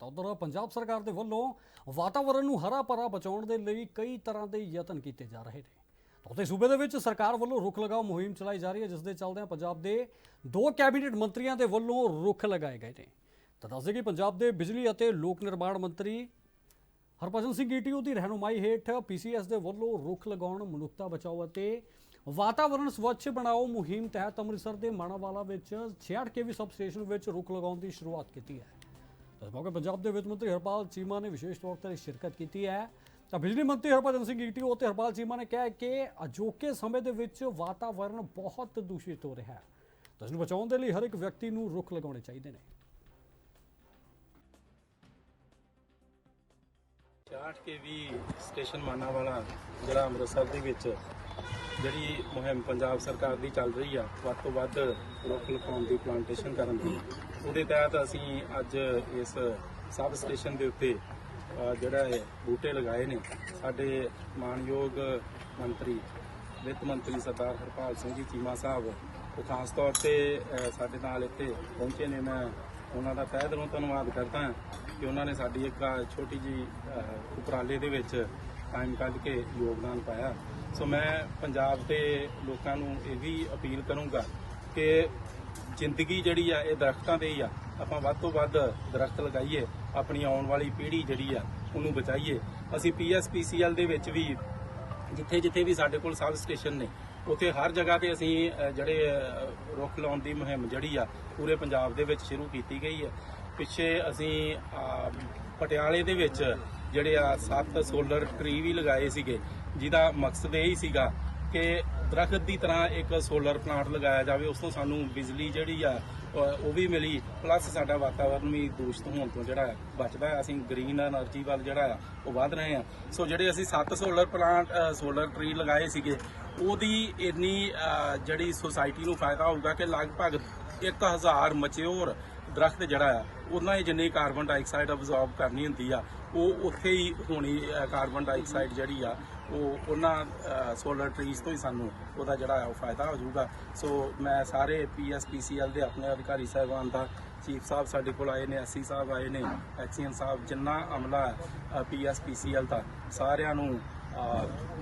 ਤਾਂ ਉਧਰ ਪੰਜਾਬ ਸਰਕਾਰ ਦੇ ਵੱਲੋਂ ਵਾਤਾਵਰਣ ਨੂੰ ਹਰਾ ਭਰਾ ਬਚਾਉਣ ਦੇ ਲਈ ਕਈ ਤਰ੍ਹਾਂ ਦੇ ਯਤਨ ਕੀਤੇ ਜਾ ਰਹੇ ਨੇ। ਤਾਂ ਉੱਥੇ ਸੂਬੇ ਦੇ ਵਿੱਚ ਸਰਕਾਰ ਵੱਲੋਂ ਰੁੱਖ ਲਗਾਓ ਮੁਹਿੰਮ ਚਲਾਈ ਜਾ ਰਹੀ ਹੈ, ਜਿਸ ਦੇ ਚੱਲਦਿਆਂ ਪੰਜਾਬ ਦੇ ਦੋ ਕੈਬਨਿਟ ਮੰਤਰੀਆਂ ਦੇ ਵੱਲੋਂ ਰੁੱਖ ਲਗਾਏ ਗਏ ਨੇ। ਤਾਂ ਦੱਸਦੇ ਕਿ ਪੰਜਾਬ ਦੇ ਬਿਜਲੀ ਅਤੇ ਲੋਕ ਨਿਰਮਾਣ ਮੰਤਰੀ ਹਰਭਜਨ ਸਿੰਘ ਈਟੀਓ ਦੀ ਰਹਿਨੁਮਾਈ ਹੇਠ ਪੀਸੀਐਸ ਦੇ ਵੱਲੋਂ ਰੁੱਖ ਲਗਾਉਣ, ਮਨੁੱਖਤਾ ਬਚਾਓ ਅਤੇ ਵਾਤਾਵਰਣ ਸਵੱਛ ਬਣਾਓ ਮੁਹਿੰਮ ਤਹਿਤ ਅੰਮ੍ਰਿਤਸਰ ਦੇ ਮਾਣਾਵਾਲਾ ਵਿੱਚ 66 ਕੇਵੀ ਸਬ ਸਟੇਸ਼ਨ ਵਿੱਚ ਰੁੱਖ ਲਗਾਉਣ ਦੀ ਸ਼ੁਰੂਆਤ ਕੀਤੀ ਹੈ। ਇਸ ਮੌਕੇ ਪੰਜਾਬ ਦੇ ਵਿੱਤ ਮੰਤਰੀ ਹਰਪਾਲ ਚੀਮਾ ਨੇ ਵਿਸ਼ੇਸ਼ ਤੌਰ ਤੇ ਸ਼ਿਰਕਤ ਕੀਤੀ ਹੈ। ਤਾਂ ਬਿਜਲੀ ਮੰਤਰੀ ਹਰਭਜਨ ਸਿੰਘ ਈਟੀਓ ਤੇ ਹਰਪਾਲ ਚੀਮਾ ਨੇ ਕਿਹਾ ਕਿ ਅਜੋਕੇ ਸਮੇਂ ਦੇ ਵਿੱਚ ਵਾਤਾਵਰਣ ਬਹੁਤ ਦੂਸ਼ਿਤ ਹੋ ਰਿਹਾ ਹੈ। ਤਾਂ ਇਸ ਨੂੰ ਬਚਾਉਣ ਦੇ ਲਈ ਹਰ ਇੱਕ ਵਿਅਕਤੀ ਨੂੰ ਰੁੱਖ ਲਗਾਉਣੇ ਚਾਹੀਦੇ ਨੇ। 60 ਕੇਵੀ ਸਟੇਸ਼ਨ ਮਾਨਾ ਜਿਹੜਾ ਅੰਮ੍ਰਿਤਸਰ ਦੇ ਵਿੱਚ ਜਿਹੜੀ ਮੁਹਿੰਮ ਪੰਜਾਬ ਸਰਕਾਰ ਦੀ ਚੱਲ ਰਹੀ ਆ, ਵੱਧ ਤੋਂ ਵੱਧ ਰੁੱਖ ਲਗਾਉਣ ਦੀ ਪਲਾਂਟੇਸ਼ਨ ਕਰਨ ਦੀ, ਉਹਦੇ ਤਹਿਤ ਅਸੀਂ ਅੱਜ ਇਸ ਸਬ ਸਟੇਸ਼ਨ ਦੇ ਉੱਤੇ ਜਿਹੜਾ ਹੈ ਬੂਟੇ ਲਗਾਏ ਨੇ। ਸਾਡੇ ਮਾਨਯੋਗ ਮੰਤਰੀ, ਵਿੱਤ ਮੰਤਰੀ ਸਰਦਾਰ ਹਰਪਾਲ ਸਿੰਘ ਜੀ, ਚੀਮਾ ਸਾਹਿਬ, ਉਹ ਖਾਸ ਤੌਰ ਤੇ ਸਾਡੇ ਨਾਲ ਇੱਥੇ ਪਹੁੰਚੇ ਨੇ। ਮੈਂ ਉਹਨਾਂ ਦਾ ਤਹਿ ਦਿਲੋਂ ਧੰਨਵਾਦ ਕਰਦਾ ਕਿ ਉਹਨਾਂ ਨੇ ਸਾਡੀ ਇੱਕ ਛੋਟੀ ਜੀ ਉਪਰਾਲੇ ਦੇ ਵਿੱਚ ਟਾਈਮ ਕੱਢ ਕੇ ਯੋਗਦਾਨ ਪਾਇਆ। ਸੋ ਮੈਂ ਪੰਜਾਬ ਦੇ ਲੋਕਾਂ ਨੂੰ ਇਹ ਵੀ ਅਪੀਲ ਕਰੂੰਗਾ ਕਿ ਜ਼ਿੰਦਗੀ ਜਿਹੜੀ ਆ, ਇਹ ਦਰਖਤਾਂ ਤੇ ਹੀ ਆ। ਆਪਾਂ ਵੱਧ ਤੋਂ ਵੱਧ ਦਰਖਤ ਲਗਾਈਏ, ਆਪਣੀ ਆਉਣ ਵਾਲੀ ਪੀੜ੍ਹੀ ਜਿਹੜੀ ਆ, ਉਹਨੂੰ ਬਚਾਈਏ। ਅਸੀਂ ਪੀਐਸਪੀਸੀਐਲ ਦੇ ਵਿੱਚ ਵੀ ਜਿੱਥੇ ਜਿੱਥੇ ਵੀ ਸਾਡੇ ਕੋਲ ਸਬ ਸਟੇਸ਼ਨ ਨੇ, ਉੱਥੇ ਹਰ ਜਗ੍ਹਾ ਤੇ ਅਸੀਂ ਜਿਹੜੇ ਰੁੱਖ ਲਾਉਣ ਦੀ ਮੁਹਿੰਮ ਜਿਹੜੀ ਆ, ਪੂਰੇ ਪੰਜਾਬ ਦੇ ਵਿੱਚ ਸ਼ੁਰੂ ਕੀਤੀ ਗਈ ਹੈ ਪਿੱਛੇ ਅਸੀਂ ਪਟਿਆਲੇ ਦੇ ਵਿੱਚ ਜਿਹੜੇ ਆ ਸੱਤ ਸੋਲਰ ਟਰੀ ਵੀ ਲਗਾਏ ਸੀਗੇ, ਜਿਹਦਾ ਮਕਸਦ ਇਹ ਹੀ ਸੀਗਾ ਕਿ ਦਰਖਤ ਦੀ ਤਰ੍ਹਾਂ ਇੱਕ ਸੋਲਰ ਪਲਾਂਟ ਲਗਾਇਆ ਜਾਵੇ, ਉਸ ਤੋਂ ਸਾਨੂੰ ਬਿਜਲੀ ਜਿਹੜੀ ਆ ਉਹ ਵੀ ਮਿਲੀ ਪਲੱਸ ਸਾਡਾ ਵਾਤਾਵਰਨ ਵੀ ਦੂਸ਼ਿਤ ਹੋਣ ਤੋਂ ਜਿਹੜਾ ਬਚਦਾ ਹੈ, ਅਸੀਂ ਗ੍ਰੀਨ એનર્ਜੀ ਵੱਲ ਜਿਹੜਾ ਆ, ਉਹ ਵਧ ਰਹੇ ਹਾਂ। ਸੋ ਜਿਹੜੇ ਅਸੀਂ ਸੱਤ ਸੋਲਰ ਪਲਾਂਟ ਸੋਲਰ ਟਰੀ ਲਗਾਏ ਸੀਗੇ, ਉਹਦੀ ਇੰਨੀ ਜਿਹੜੀ ਸੋਸਾਇਟੀ ਨੂੰ ਫਾਇਦਾ ਹੋਊਗਾ ਕਿ ਲਗਭਗ 1000 ਮਚਿਓਰ ਦਰਖਤ ਜਿਹੜਾ ਆ, ਉਹਨਾਂ ਹੀ ਜਿੰਨੀ ਕਾਰਬਨ ਡਾਈਆਕਸਾਈਡ ਅਬਜ਼ੌਰਬ ਕਰਨੀ ਹੁੰਦੀ ਆ, ਉਹ ਉੱਥੇ ਹੀ ਹੋਣੀ ਕਾਰਬਨ ਡਾਈਆਕਸਾਈਡ ਜਿਹੜੀ ਆ, ਉਹ ਉਹਨਾਂ ਸੋਲਰ ਟਰੀਜ਼ ਤੋਂ ਹੀ ਸਾਨੂੰ ਉਹਦਾ ਜਿਹੜਾ ਆ, ਉਹ ਫਾਇਦਾ ਹੋ ਜਾਊਗਾ। ਸੋ ਮੈਂ ਸਾਰੇ ਪੀਐਸਪੀਸੀਐਲ ਦੇ ਆਪਣੇ ਅਧਿਕਾਰੀ ਸਾਹਿਬਾਨ ਦਾ ਚੀਫ ਸਾਹਿਬ ਸਾਡੇ ਕੋਲ ਆਏ ਨੇ ਐਸਸੀ ਸਾਹਿਬ ਆਏ ਨੇ ਐਕਸੀਅਨ ਸਾਹਿਬ, ਜਿੰਨਾ ਅਮਲਾ ਪੀਐਸਪੀਸੀਐਲ ਦਾ, ਸਾਰਿਆਂ ਨੂੰ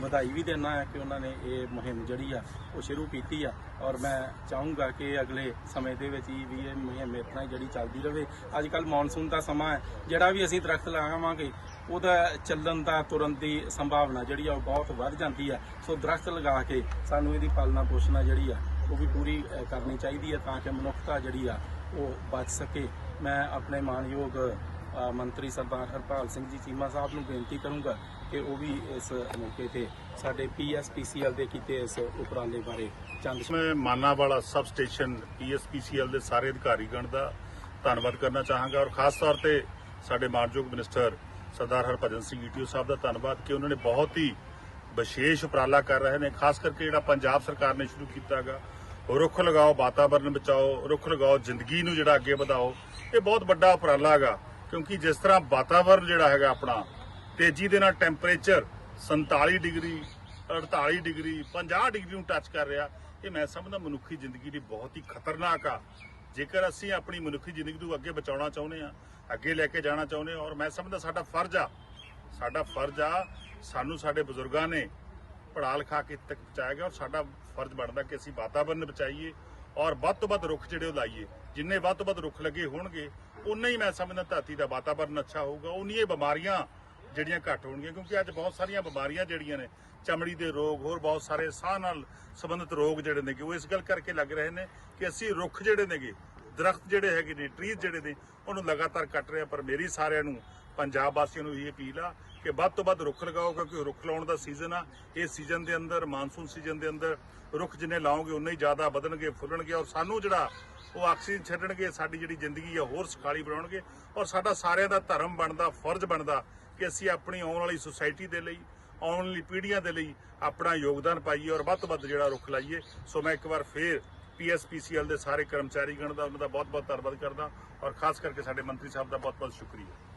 ਵਧਾਈ ਵੀ ਦੇਣਾ ਹੈ ਕਿ ਉਹਨਾਂ ਨੇ ਇਹ ਮੁਹਿੰਮ ਜਿਹੜੀ ਆ, ਉਹ ਸ਼ੁਰੂ ਕੀਤੀ ਆ। ਔਰ ਮੈਂ ਚਾਹੂੰਗਾ ਕਿ ਅਗਲੇ ਸਮੇਂ ਦੇ ਵਿੱਚ ਹੀ ਵੀ ਇਹ ਮੁਹਿੰਮ ਇਤਨਾ ਜਿਹੜੀ ਚੱਲਦੀ ਰਹੇ ਅੱਜ ਕੱਲ ਮੌਨਸੂਨ ਦਾ ਸਮਾਂ ਹੈ। ਜਿਹੜਾ ਵੀ ਅਸੀਂ ਦਰਖਤ ਲਗਾਵਾਂਗੇ, ਉਹਦਾ ਚੱਲਣ ਦਾ ਤੁਰਨ ਦੀ ਸੰਭਾਵਨਾ ਜਿਹੜੀ ਆ, ਉਹ ਬਹੁਤ ਵੱਧ ਜਾਂਦੀ ਆ। ਸੋ ਦਰਖਤ ਲਗਾ ਕੇ ਸਾਨੂੰ ਇਹਦੀ ਪਾਲਣਾ ਪੋਸ਼ਣਾ ਜਿਹੜੀ ਆ, ਉਹ ਵੀ ਪੂਰੀ ਕਰਨੀ ਚਾਹੀਦੀ ਹੈ ਤਾਂ ਕਿ ਮਨੁੱਖਤਾ ਜਿਹੜੀ ਆ, ਉਹ ਬਚ ਸਕੇ। ਮੈਂ ਆਪਣੇ ਮਾਨਯੋਗ ਮੰਤਰੀ ਸਰਦਾਰ ਹਰਪਾਲ ਸਿੰਘ ਜੀ, ਚੀਮਾ ਸਾਹਿਬ ਨੂੰ ਬੇਨਤੀ ਕਰੂੰਗਾ ਕਿ ਉਹ ਵੀ ਇਸ ਮੌਕੇ ਤੇ ਸਾਡੇ ਪੀਐਸਪੀਸੀਐਲ ਦੇ ਕੀਤੇ ਇਸ ਉਪਰਾਲੇ ਬਾਰੇ ਚੰਦ ਮੈਂ ਮਾਨਾਵਾਲਾ ਸਬ ਸਟੇਸ਼ਨ ਪੀਐਸਪੀਸੀਐਲ ਦੇ ਸਾਰੇ ਅਧਿਕਾਰੀਗਣ ਦਾ ਧੰਨਵਾਦ ਕਰਨਾ ਚਾਹਾਂਗਾ ਔਰ ਖਾਸ ਤੌਰ ਤੇ ਸਾਡੇ ਮਾਨਯੋਗ ਮਿਨਿਸਟਰ ਸਰਦਾਰ ਹਰਭਜਨ ਸਿੰਘ ਈਟੀਓ ਸਾਹਿਬ ਦਾ ਧੰਨਵਾਦ ਕਿ ਉਹਨਾਂ ਨੇ ਬਹੁਤ ਹੀ ਵਿਸ਼ੇਸ਼ ਉਪਰਾਲਾ ਕਰ ਰਹੇ ਨੇ, ਖਾਸ ਕਰਕੇ ਜਿਹੜਾ ਪੰਜਾਬ ਸਰਕਾਰ ਨੇ ਸ਼ੁਰੂ ਕੀਤਾਗਾ ਰੁੱਖ ਲਗਾਓ ਵਾਤਾਵਰਣ ਬਚਾਓ, ਰੁੱਖ ਲਗਾਓ, ਜ਼ਿੰਦਗੀ ਨੂੰ ਜਿਹੜਾ ਅੱਗੇ ਵਧਾਓ, ਇਹ ਬਹੁਤ ਵੱਡਾ ਉਪਰਾਲਾ ਹੈਗਾ। ਕਿਉਂਕਿ ਜਿਸ ਤਰ੍ਹਾਂ ਵਾਤਾਵਰਣ ਜਿਹੜਾ ਹੈਗਾ ਆਪਣਾ, ਤੇਜ਼ੀ ਦੇ ਨਾਲ ਟੈਂਪਰੇਚਰ 47 ਡਿਗਰੀ 48 ਡਿਗਰੀ 50 ਡਿਗਰੀ ਨੂੰ ਟੱਚ ਕਰ ਰਿਹਾ, ਇਹ ਮੈਂ ਸਮਝਦਾ ਮਨੁੱਖੀ ਜ਼ਿੰਦਗੀ ਲਈ ਬਹੁਤ ਹੀ ਖਤਰਨਾਕ ਆ। ਜੇਕਰ ਅਸੀਂ ਆਪਣੀ ਮਨੁੱਖੀ ਜ਼ਿੰਦਗੀ ਨੂੰ ਅੱਗੇ ਬਚਾਉਣਾ ਚਾਹੁੰਦੇ ਆ ਅੱਗੇ ਲੈ ਕੇ ਜਾਣਾ ਚਾਹੁੰਦੇ ਆ ਔਰ ਮੈਂ ਸਮਝਦਾ ਸਾਡਾ ਫਰਜ਼ ਆ, ਸਾਡਾ ਫਰਜ਼ ਆ, ਸਾਨੂੰ ਸਾਡੇ ਬਜ਼ੁਰਗਾਂ ਨੇ ਪੜ੍ਹਾ ਲਿਖਾ ਕੇ ਤੱਕ ਪਹੁੰਚਾਇਆ ਗਿਆ, ਔਰ ਸਾਡਾ ਫਰਜ਼ ਬਣਦਾ ਕਿ ਅਸੀਂ ਵਾਤਾਵਰਨ ਬਚਾਈਏ, ਔਰ ਵੱਧ ਤੋਂ ਵੱਧ ਰੁੱਖ ਜਿਹੜੇ ਉਹ ਲਾਈਏ। ਜਿੰਨੇ ਵੱਧ ਤੋਂ ਵੱਧ ਰੁੱਖ ਲੱਗੇ ਹੋਣਗੇ ਉਨਾ ਹੀ ਮੈਂ ਸਮਝਦਾ ਧਰਤੀ ਦਾ ਵਾਤਾਵਰਨ ਅੱਛਾ ਹੋਊਗਾ ਉਨੀ ਇਹ ਬਿਮਾਰੀਆਂ ਜਿਹੜੀਆਂ ਘੱਟ ਹੋਣਗੀਆਂ, ਕਿਉਂਕਿ ਅੱਜ ਬਹੁਤ ਸਾਰੀਆਂ ਬਿਮਾਰੀਆਂ ਜਿਹੜੀਆਂ ਨੇ, ਚਮੜੀ ਦੇ ਰੋਗ, ਹੋਰ ਬਹੁਤ ਸਾਰੇ ਸਾਹ ਨਾਲ ਸੰਬੰਧਿਤ ਰੋਗ ਜਿਹੜੇ ਨੇਗੇ, ਉਹ ਇਸ ਗੱਲ ਕਰਕੇ ਲੱਗ ਰਹੇ ਨੇ ਕਿ ਅਸੀਂ ਰੁੱਖ ਜਿਹੜੇ ਨੇਗੇ, ਦਰਖਤ ਜਿਹੜੇ ਹੈਗੇ ਨੇ ਟਰੀਜ਼ ਜਿਹੜੇ ਨੇ, ਉਹਨੂੰ ਲਗਾਤਾਰ ਕੱਟ ਰਹੇ ਆ ਪਰ ਮੇਰੀ ਸਾਰਿਆਂ ਨੂੰ ਪੰਜਾਬ ਵਾਸੀਆਂ ਨੂੰ ਇਹ ਅਪੀਲ ਆ ਕਿ ਵੱਧ ਤੋਂ ਵੱਧ ਰੁੱਖ ਲਗਾਓ, ਕਿਉਂਕਿ ਰੁੱਖ ਲਾਉਣ ਦਾ ਸੀਜ਼ਨ ਆ। ਇਸ ਸੀਜ਼ਨ ਦੇ ਅੰਦਰ ਮਾਨਸੂਨ ਸੀਜ਼ਨ ਦੇ ਅੰਦਰ ਰੁੱਖ ਜਿੰਨੇ ਲਾਓਗੇ, ਉਨੇ ਹੀ ਜ਼ਿਆਦਾ ਵਧਣਗੇ, ਫੁੱਲਣਗੇ ਔਰ ਸਾਨੂੰ ਜਿਹੜਾ ਉਹ ਆਕਸੀਜਨ ਛੱਡਣਗੇ, ਸਾਡੀ ਜਿਹੜੀ ਜ਼ਿੰਦਗੀ ਆ, ਹੋਰ ਸੁਖਾਲੀ ਬਣਾਉਣਗੇ। ਔਰ ਸਾਡਾ ਸਾਰਿਆਂ ਦਾ ਧਰਮ ਬਣਦਾ, ਫਰਜ਼ ਬਣਦਾ ਕਿ ਅਸੀਂ ਆਪਣੀ ਆਉਣ ਵਾਲੀ ਸੁਸਾਇਟੀ ਦੇ ਲਈ, ਆਉਣ ਵਾਲੀ ਪੀੜ੍ਹੀਆਂ ਦੇ ਲਈ ਆਪਣਾ ਯੋਗਦਾਨ ਪਾਈਏ ਔਰ ਵੱਧ ਤੋਂ ਵੱਧ ਜਿਹੜਾ ਰੁੱਖ ਲਾਈਏ। ਸੋ ਮੈਂ ਇੱਕ ਵਾਰ ਫੇਰ ਪੀਐਸਪੀਸੀਐਲ ਦੇ ਸਾਰੇ ਕਰਮਚਾਰੀ ਗਣ ਦਾ, ਉਹਨਾਂ ਦਾ ਬਹੁਤ ਬਹੁਤ ਧੰਨਵਾਦ ਕਰਦਾ ਔਰ ਖਾਸ ਕਰਕੇ ਸਾਡੇ ਮੰਤਰੀ ਸਾਹਿਬ ਦਾ ਬਹੁਤ ਬਹੁਤ ਸ਼ੁਕਰੀਆ।